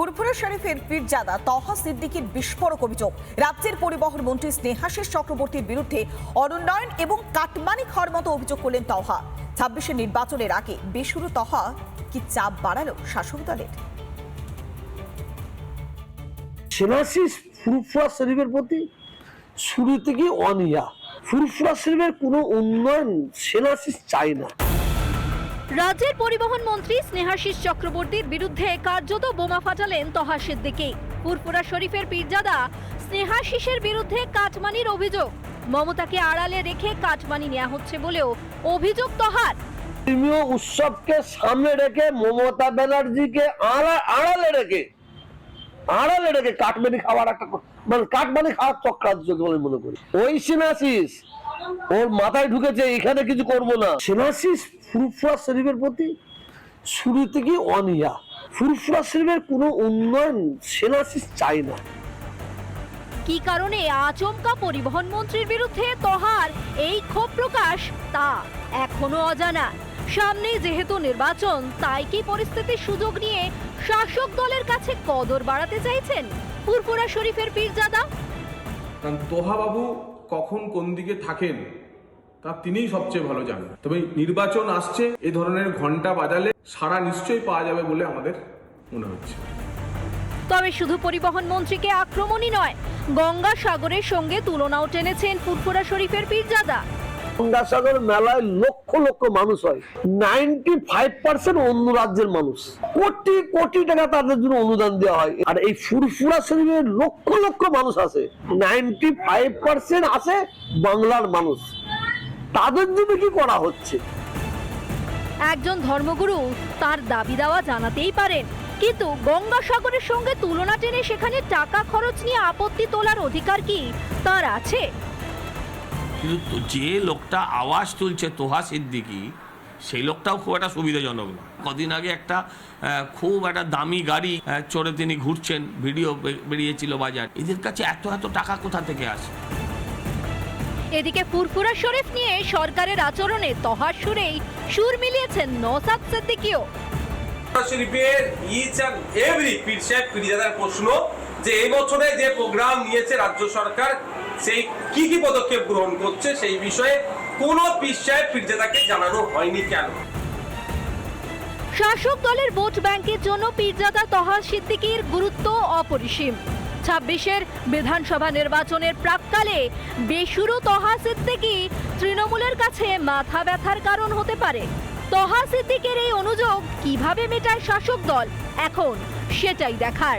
ফুরফুরা শরীফের পীরজাদা তহা সিদ্দিকীর বিস্ফোরক অভিযোগ। রাজ্যের পরিবহন মন্ত্রী স্নেহাশিস চক্রবর্তীর বিরুদ্ধে অনুন্নয়ন এবং কাটমানি খাওয়ার মতো অভিযোগ করলেন তহা ছাব্বিশের নির্বাচনের আগে বেসুরু তহা কি চাপ বাড়ালো শাসক দলের? সেনাসিস ফুরফুরা শরীফের প্রতি শুরু থেকে অনিয়া ফুরফুরা শরীফের কোনো উন্নয়ন সেনাসিস চায় না। রাজ্যের পরিবহন মন্ত্রী স্নেহাশিস চক্রবর্তীর বিরুদ্ধে কার্যত বোমা ফাটালেন তহা সিদ্দিকী। ফুরফুরা শরীফের পীরজাদা স্নেহাশিসের বিরুদ্ধে কাটমানির অভিযোগ। মমতাকে আড়ালে রেখে কাটমানি নেওয়া হচ্ছে বলেও অভিযোগ তহার। ধর্মীয় উৎসবকে সামনে রেখে মমতা ব্যানার্জিকে আড়া- আড়ালে রেখে আড়ালে রেখে কাটমানি খাওয়ার একটা মানে কাটমানি খাওয়ার চক্রান্ত বলে মনে করি। ওই সিনাসিস ওর মাথায় ঢুকেছে এখানে কিছু করব না। সিনাসিস ফুরফুরা শরীফের প্রতি শুরু থেকে অনিয়া ফুরফুরা শরীফের কোনো উন্নয়ন সেনাসিস চায় না। কি কারণে আচমকা পরিবহন মন্ত্রীর বিরুদ্ধে তহার? এই ক্ষোভ প্রকাশ তা এখনও অজানা। সামনে যেহেতু নির্বাচন তাই কি পরিস্থিতির সুযোগ নিয়ে শাসক দলের কাছে কদর বাড়াতে চাইছেন? ফুরফুরা শরীফের পীরজাদা? কারণ তোহা বাবু কখন কোন দিকে থাকেন, তা তিনিই সবচেয়ে ভালো জানেন। তবে নির্বাচন আসছে, এ ধরনের ঘণ্টা বাজালে সারা নিশ্চয়ই পাওয়া যাবে বলে আমাদের মনে হচ্ছে। তবে শুধু পরিবহন মন্ত্রীকে আক্রমণই নয় গঙ্গা সাগরের সঙ্গে তুলনাও টেনেছেন ফুরফুরা শরীফের পীরজাদা। গঙ্গাসাগর মেলায় লক্ষ লক্ষ মানুষ হয়। নাইনটি ফাইভ পার্সেন্ট অন্য রাজ্যের মানুষ। কোটি কোটি টাকা তাদের জন্য অনুদান দেওয়া হয়। আর এই ফুরফুরা শরীফের লক্ষ লক্ষ মানুষ আছে। নাইনটি ফাইভ পার্সেন্ট আছে বাংলার মানুষ। তাদের জন্য কি করা হচ্ছে? একজন ধর্মগুরু তার দাবি দেওয়া জানাতেই পারেন। কিন্তু গঙ্গাসাগরের সঙ্গে তুলনা টেনে সেখানে টাকা খরচ নিয়ে আপত্তি তোলার অধিকার কি তার আছে? কিন্তু যে লোকটা আওয়াজ তুলছে তোহা সিদ্দিকি সেই লোকটাও খুব একটা সুবিধাজনক না। কদিন আগে একটা খুব একটা দামি গাড়ি চড়ে তিনি ঘুরছেন ভিডিও বেরিয়েছিল বাজার। এদের কাছে এত এত টাকা কোথা থেকে আসে? এদিকে ফুরফুরা শরীফ নিয়ে সরকারের আচরণে তহার সুরেই সুর মিলিয়েছেন নসাদ সিদ্দিকিও। শরীফের ইচ এভরি পীর সাহেব পীরজাদার প্রশ্ন যে এই বছরে যে প্রোগ্রাম নিয়েছে রাজ্য সরকার, সেই কি কি পদক্ষেপ গ্রহণ করছে সেই বিষয়ে কোন সাহেব পীরজাদাকে জানানো হয়নি কেন? শাসক দলের ভোট ব্যাংকের জন্য পীরজাদা তহা সিদ্দিকির গুরুত্ব অপরিসীম। ছাব্বিশের বিধানসভা নির্বাচনের প্রাককালে বেসুরো তহা সিদ্দিকি তৃণমূলের কাছে মাথা ব্যথার কারণ হতে পারে। তহা সিদ্দিকের এই অনুযোগ কীভাবে মেটায় শাসক দল? এখন সেটাই দেখার।